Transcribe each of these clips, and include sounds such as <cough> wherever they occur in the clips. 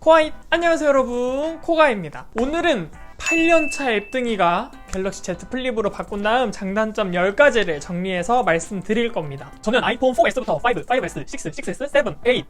코아잇! 안녕하세요 여러분 코가입니다 오늘은 8년차 앱등이가 갤럭시 Z 플립으로 바꾼 다음 장단점 10가지를 정리해서 말씀드릴 겁니다 저는 아이폰 4S부터 5, 5S, 6, 6S, 7, 8, 10,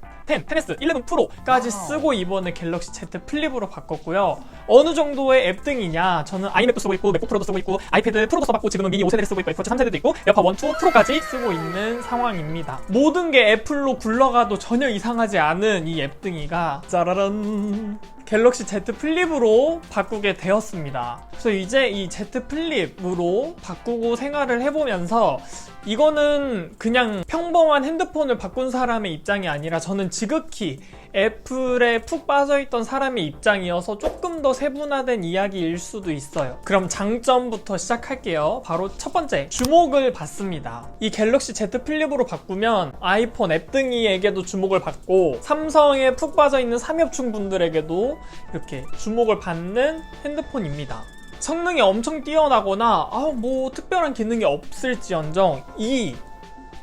10S, 11 프로까지 쓰고 이번에 갤럭시 Z 플립으로 바꿨고요 어느 정도의 앱등이냐 저는 아이맥도 쓰고 있고 맥북 프로도 쓰고 있고 아이패드 프로도 써봤고 지금은 미니 5세대를 쓰고 있고 애플워치 3세대도 있고 에어팟 1, 2 프로까지 쓰고 있는 상황입니다 모든 게 애플로 굴러가도 전혀 이상하지 않은 이 앱등이가 짜라란 갤럭시 Z 플립으로 바꾸게 되었습니다. 그래서 이제 이 Z 플립으로 바꾸고 생활을 해보면서 이거는 그냥 평범한 핸드폰을 바꾼 사람의 입장이 아니라 저는 지극히 애플에 푹 빠져있던 사람의 입장이어서 조금 더 세분화된 이야기일 수도 있어요. 그럼 장점부터 시작할게요. 바로 첫 번째, 주목을 받습니다. 이 갤럭시 Z 플립으로 바꾸면 아이폰 앱등이에게도 주목을 받고 삼성에 푹 빠져있는 삼엽충 분들에게도 이렇게 주목을 받는 핸드폰입니다. 성능이 엄청 뛰어나거나 아뭐 특별한 기능이 없을지언정 이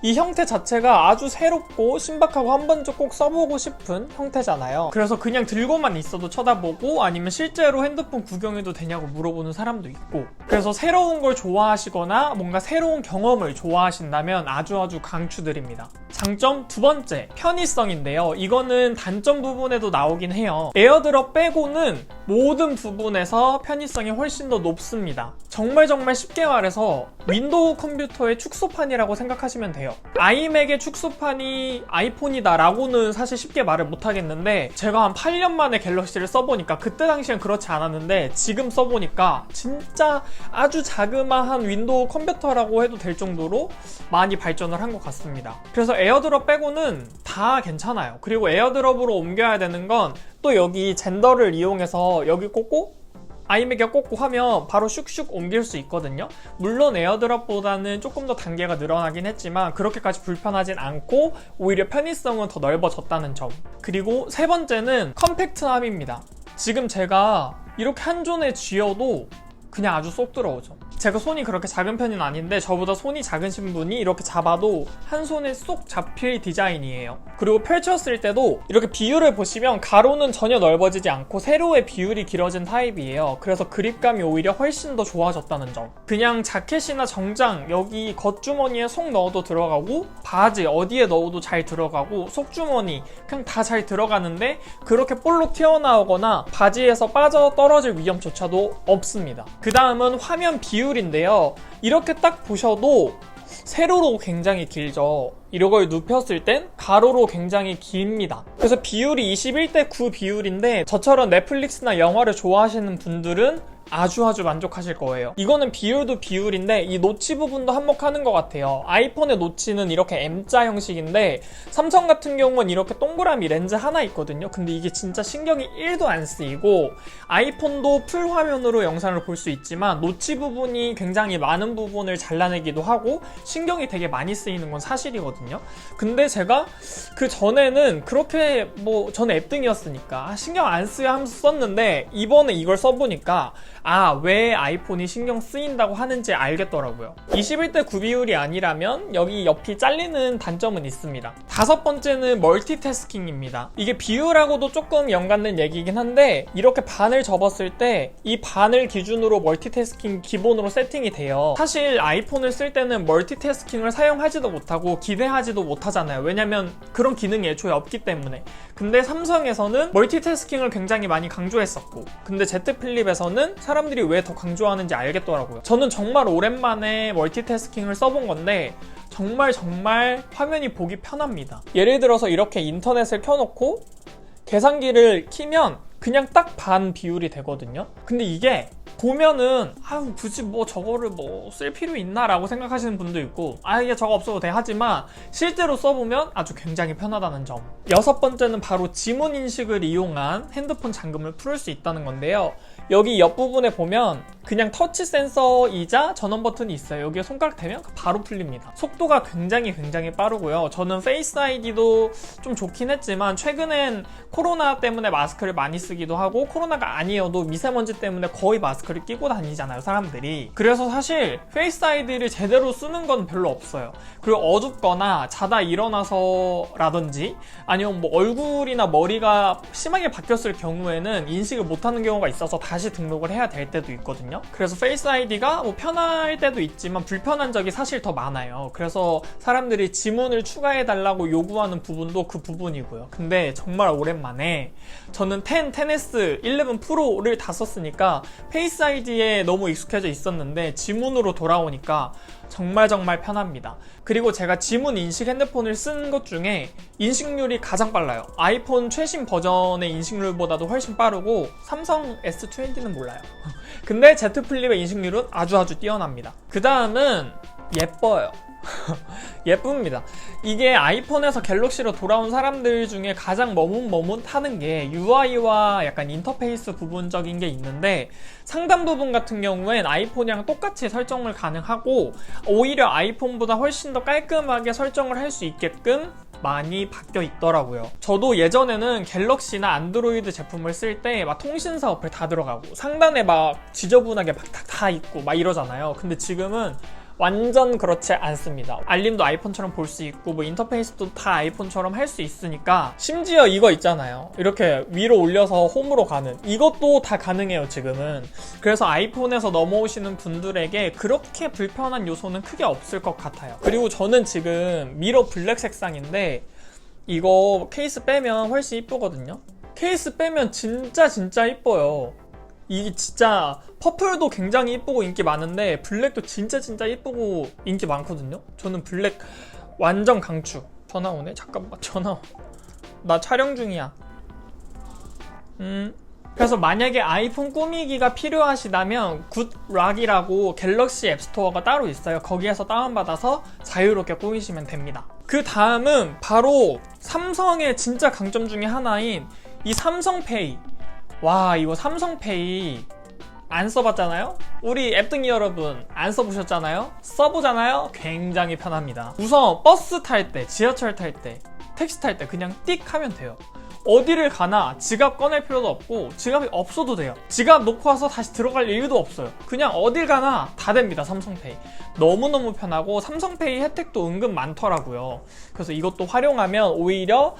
이 형태 자체가 아주 새롭고 신박하고 한 번쯤 꼭 써보고 싶은 형태잖아요. 그래서 그냥 들고만 있어도 쳐다보고 아니면 실제로 핸드폰 구경해도 되냐고 물어보는 사람도 있고. 그래서 새로운 걸 좋아하시거나 뭔가 새로운 경험을 좋아하신다면 아주 아주 강추드립니다. 장점 두 번째, 편의성인데요. 이거는 단점 부분에도 나오긴 해요. 에어드롭 빼고는 모든 부분에서 편의성이 훨씬 더 높습니다. 정말 정말 쉽게 말해서 윈도우 컴퓨터의 축소판이라고 생각하시면 돼요. 아이맥의 축소판이 아이폰이다라고는 사실 쉽게 말을 못 하겠는데 제가 한 8년 만에 갤럭시를 써보니까 그때 당시엔 그렇지 않았는데 지금 써보니까 진짜 아주 자그마한 윈도우 컴퓨터라고 해도 될 정도로 많이 발전을 한 것 같습니다. 그래서 에어드롭 빼고는 다 괜찮아요. 그리고 에어드롭으로 옮겨야 되는 건 또 여기 젠더를 이용해서 여기 꽂고 아이맥에 꽂고 하면 바로 슉슉 옮길 수 있거든요. 물론 에어드랍보다는 조금 더 단계가 늘어나긴 했지만 그렇게까지 불편하진 않고 오히려 편의성은 더 넓어졌다는 점. 그리고 세 번째는 컴팩트함입니다. 지금 제가 이렇게 한 존에 쥐어도 그냥 아주 쏙 들어오죠. 제가 손이 그렇게 작은 편은 아닌데 저보다 손이 작으신 분이 이렇게 잡아도 한 손에 쏙 잡힐 디자인이에요. 그리고 펼쳤을 때도 이렇게 비율을 보시면 가로는 전혀 넓어지지 않고 세로의 비율이 길어진 타입이에요. 그래서 그립감이 오히려 훨씬 더 좋아졌다는 점. 그냥 자켓이나 정장 여기 겉주머니에 속 넣어도 들어가고 바지 어디에 넣어도 잘 들어가고 속주머니 그냥 다 잘 들어가는데 그렇게 볼록 튀어나오거나 바지에서 빠져 떨어질 위험조차도 없습니다. 그 다음은 화면 비율인데요. 이렇게 딱 보셔도 세로로 굉장히 길죠. 이걸 눕혔을 땐 가로로 굉장히 깁니다. 그래서 비율이 21대 9 비율인데 저처럼 넷플릭스나 영화를 좋아하시는 분들은 아주 아주 만족하실 거예요. 이거는 비율도 비율인데 이 노치 부분도 한몫하는 것 같아요. 아이폰의 노치는 이렇게 M자 형식인데 삼성 같은 경우는 이렇게 동그라미 렌즈 하나 있거든요. 근데 이게 진짜 신경이 1도 안 쓰이고 아이폰도 풀 화면으로 영상을 볼 수 있지만 노치 부분이 굉장히 많은 부분을 잘라내기도 하고 신경이 되게 많이 쓰이는 건 사실이거든요. 근데 제가 그 전에는 그렇게 뭐 저는 앱등이었으니까 아, 신경 안 쓰여 하면서 썼는데 이번에 이걸 써보니까 아, 왜 아이폰이 신경 쓰인다고 하는지 알겠더라고요. 21대 9 비율이 아니라면 여기 옆이 잘리는 단점은 있습니다. 다섯 번째는 멀티태스킹입니다. 이게 비율하고도 조금 연관된 얘기긴 한데 이렇게 반을 접었을 때 이 반을 기준으로 멀티태스킹 기본으로 세팅이 돼요. 사실 아이폰을 쓸 때는 멀티태스킹을 사용하지도 못하고 기대하지도 못하잖아요. 왜냐면 그런 기능이 애초에 없기 때문에. 근데 삼성에서는 멀티태스킹을 굉장히 많이 강조했었고 근데 Z 플립에서는 사람 들이 왜 더 강조하는지 알겠더라고요. 저는 정말 오랜만에 멀티태스킹을 써본 건데 정말 정말 화면이 보기 편합니다. 예를 들어서 이렇게 인터넷을 켜놓고 계산기를 키면 그냥 딱 반 비율이 되거든요. 근데 이게 보면은 아유 굳이 뭐 저거를 뭐 쓸 필요 있나라고 생각하시는 분도 있고 아 이게 저거 없어도 돼 하지만 실제로 써보면 아주 굉장히 편하다는 점 여섯 번째는 바로 지문 인식을 이용한 핸드폰 잠금을 풀을 수 있다는 건데요 여기 옆부분에 보면 그냥 터치 센서이자 전원 버튼이 있어요. 여기에 손가락 대면 바로 풀립니다. 속도가 굉장히 굉장히 빠르고요. 저는 페이스 아이디도 좀 좋긴 했지만 최근엔 코로나 때문에 마스크를 많이 쓰기도 하고 코로나가 아니어도 미세먼지 때문에 거의 마스크 를 끼고 다니잖아요, 사람들이. 그래서 사실 페이스 아이디를 제대로 쓰는 건 별로 없어요. 그리고 어둡거나 자다 일어나서라든지 아니면 뭐 얼굴이나 머리가 심하게 바뀌었을 경우에는 인식을 못하는 경우가 있어서 다시 등록을 해야 될 때도 있거든요. 그래서 페이스 아이디가 뭐 편할 때도 있지만 불편한 적이 사실 더 많아요. 그래서 사람들이 지문을 추가해 달라고 요구하는 부분도 그 부분이고요. 근데 정말 오랜만에 저는 10, 10S, 11 프로를 다 썼으니까 페이스 아이디에 너무 익숙해져 있었는데 지문으로 돌아오니까 정말 정말 편합니다. 그리고 제가 지문 인식 핸드폰을 쓴 것 중에 인식률이 가장 빨라요. 아이폰 최신 버전의 인식률보다도 훨씬 빠르고 삼성 S20는 몰라요. <laughs> 근데 Z 플립의 인식률은 아주 아주 뛰어납니다. 그 다음은 예뻐요. <laughs> 예쁩니다. 이게 아이폰에서 갤럭시로 돌아온 사람들 중에 가장 머뭇머뭇하는 게 UI와 약간 인터페이스 부분적인 게 있는데 상단 부분 같은 경우엔 아이폰이랑 똑같이 설정을 가능하고 오히려 아이폰보다 훨씬 더 깔끔하게 설정을 할 수 있게끔 많이 바뀌어 있더라고요. 저도 예전에는 갤럭시나 안드로이드 제품을 쓸 때 막 통신사 어플 다 들어가고 상단에 막 지저분하게 막 다 있고 막 이러잖아요. 근데 지금은 완전 그렇지 않습니다. 알림도 아이폰처럼 볼 수 있고 뭐 인터페이스도 다 아이폰처럼 할 수 있으니까 심지어 이거 있잖아요. 이렇게 위로 올려서 홈으로 가는 이것도 다 가능해요, 지금은. 그래서 아이폰에서 넘어오시는 분들에게 그렇게 불편한 요소는 크게 없을 것 같아요. 그리고 저는 지금 미러 블랙 색상인데 이거 케이스 빼면 훨씬 이쁘거든요. 케이스 빼면 진짜 진짜 이뻐요. 이게 진짜 퍼플도 굉장히 이쁘고 인기 많은데 블랙도 진짜 진짜 이쁘고 인기 많거든요. 저는 블랙 완전 강추. 전화 오네. 잠깐만 <laughs> 전화. 와. 나 촬영 중이야. 음. 그래서 만약에 아이폰 꾸미기가 필요하시다면 굿락이라고 갤럭시 앱스토어가 따로 있어요. 거기에서 다운받아서 자유롭게 꾸미시면 됩니다. 그 다음은 바로 삼성의 진짜 강점 중에 하나인 이 삼성페이. 와 이거 삼성페이 안 써봤잖아요? 우리 앱등이 여러분 안 써보셨잖아요? 써보잖아요? 굉장히 편합니다. 우선 버스 탈 때, 지하철 탈 때, 택시 탈 때 그냥 띡 하면 돼요. 어디를 가나 지갑 꺼낼 필요도 없고 지갑이 없어도 돼요. 지갑 놓고 와서 다시 들어갈 이유도 없어요. 그냥 어딜 가나 다 됩니다. 삼성페이. 너무너무 편하고 삼성페이 혜택도 은근 많더라고요. 그래서 이것도 활용하면 오히려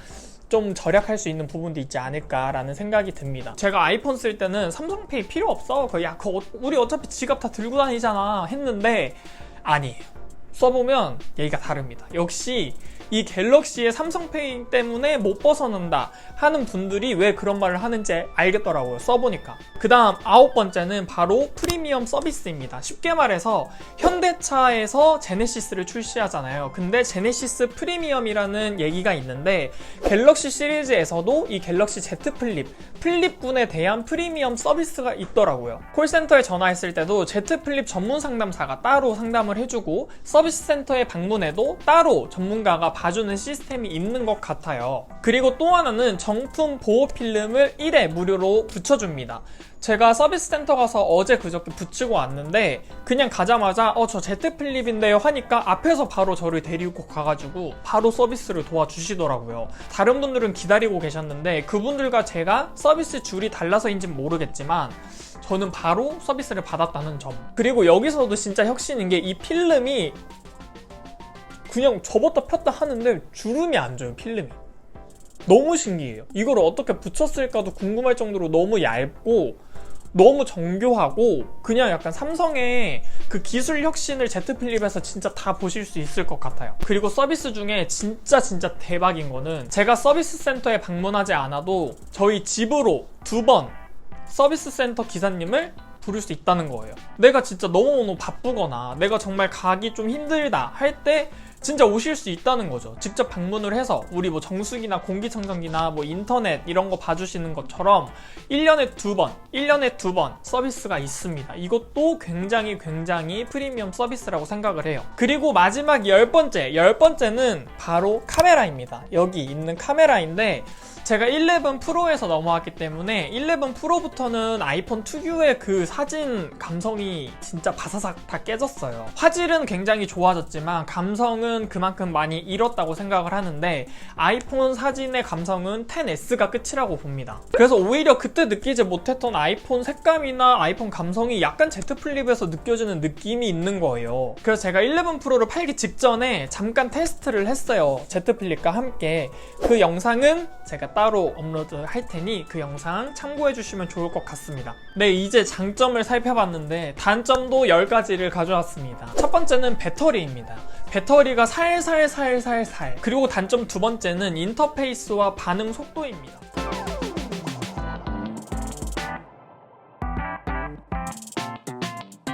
좀 절약할 수 있는 부분도 있지 않을까라는 생각이 듭니다. 제가 아이폰 쓸 때는 삼성페이 필요 없어. 그 야, 그 우리 어차피 지갑 다 들고 다니잖아. 했는데 아니에요. 써보면 얘기가 다릅니다. 역시 이 갤럭시의 삼성페이 때문에 못 벗어난다 하는 분들이 왜 그런 말을 하는지 알겠더라고요. 써보니까. 그 다음 아홉 번째는 바로 프리미엄 서비스입니다. 쉽게 말해서 현대차에서 제네시스를 출시하잖아요. 근데 제네시스 프리미엄이라는 얘기가 있는데 갤럭시 시리즈에서도 이 갤럭시 Z 플립, 플립군에 대한 프리미엄 서비스가 있더라고요. 콜센터에 전화했을 때도 Z 플립 전문 상담사가 따로 상담을 해주고 서비스 센터에 방문해도 따로 전문가가 봐주는 시스템이 있는 것 같아요. 그리고 또 하나는 정품 보호 필름을 1회 무료로 붙여줍니다. 제가 서비스 센터 가서 어제 그저께 붙이고 왔는데 그냥 가자마자 어저 Z 플립인데요 하니까 앞에서 바로 저를 데리고 가가지고 바로 서비스를 도와주시더라고요. 다른 분들은 기다리고 계셨는데 그분들과 제가 서비스 줄이 달라서인지는 모르겠지만 저는 바로 서비스를 받았다는 점. 그리고 여기서도 진짜 혁신인 게 이 필름이 그냥 접었다 폈다 하는데 주름이 안 져요 필름이 너무 신기해요 이걸 어떻게 붙였을까도 궁금할 정도로 너무 얇고 너무 정교하고 그냥 약간 삼성의 그 기술 혁신을 Z 플립에서 진짜 다 보실 수 있을 것 같아요. 그리고 서비스 중에 진짜 진짜 대박인 거는 제가 서비스 센터에 방문하지 않아도 저희 집으로 두 번 서비스 센터 기사님을 부를 수 있다는 거예요. 내가 진짜 너무너무 바쁘거나 내가 정말 가기 좀 힘들다 할 때 진짜 오실 수 있다는 거죠. 직접 방문을 해서 우리 뭐 정수기나 공기청정기나 뭐 인터넷 이런 거 봐주시는 것처럼 1년에 두 번, 1년에 두 번 서비스가 있습니다. 이것도 굉장히 굉장히 프리미엄 서비스라고 생각을 해요. 그리고 마지막 열 번째, 열 번째는 바로 카메라입니다. 여기 있는 카메라인데 제가 11 프로에서 넘어왔기 때문에 11 프로부터는 아이폰 특유의 그 사진 감성이 진짜 바사삭 다 깨졌어요. 화질은 굉장히 좋아졌지만 감성 은 그만큼 많이 잃었다고 생각을 하는데 아이폰 사진의 감성은 10S가 끝이라고 봅니다. 그래서 오히려 그때 느끼지 못했던 아이폰 색감이나 아이폰 감성이 약간 Z 플립에서 느껴지는 느낌이 있는 거예요. 그래서 제가 11 프로를 팔기 직전에 잠깐 테스트를 했어요. Z 플립과 함께. 그 영상은 제가 따로 업로드 할 테니 그 영상 참고해 주시면 좋을 것 같습니다. 네, 이제 장점을 살펴봤는데 단점도 10가지를 가져왔습니다. 첫 번째는 배터리입니다. 배터리가 살살살살살 그리고 단점 두 번째는 인터페이스와 반응 속도입니다.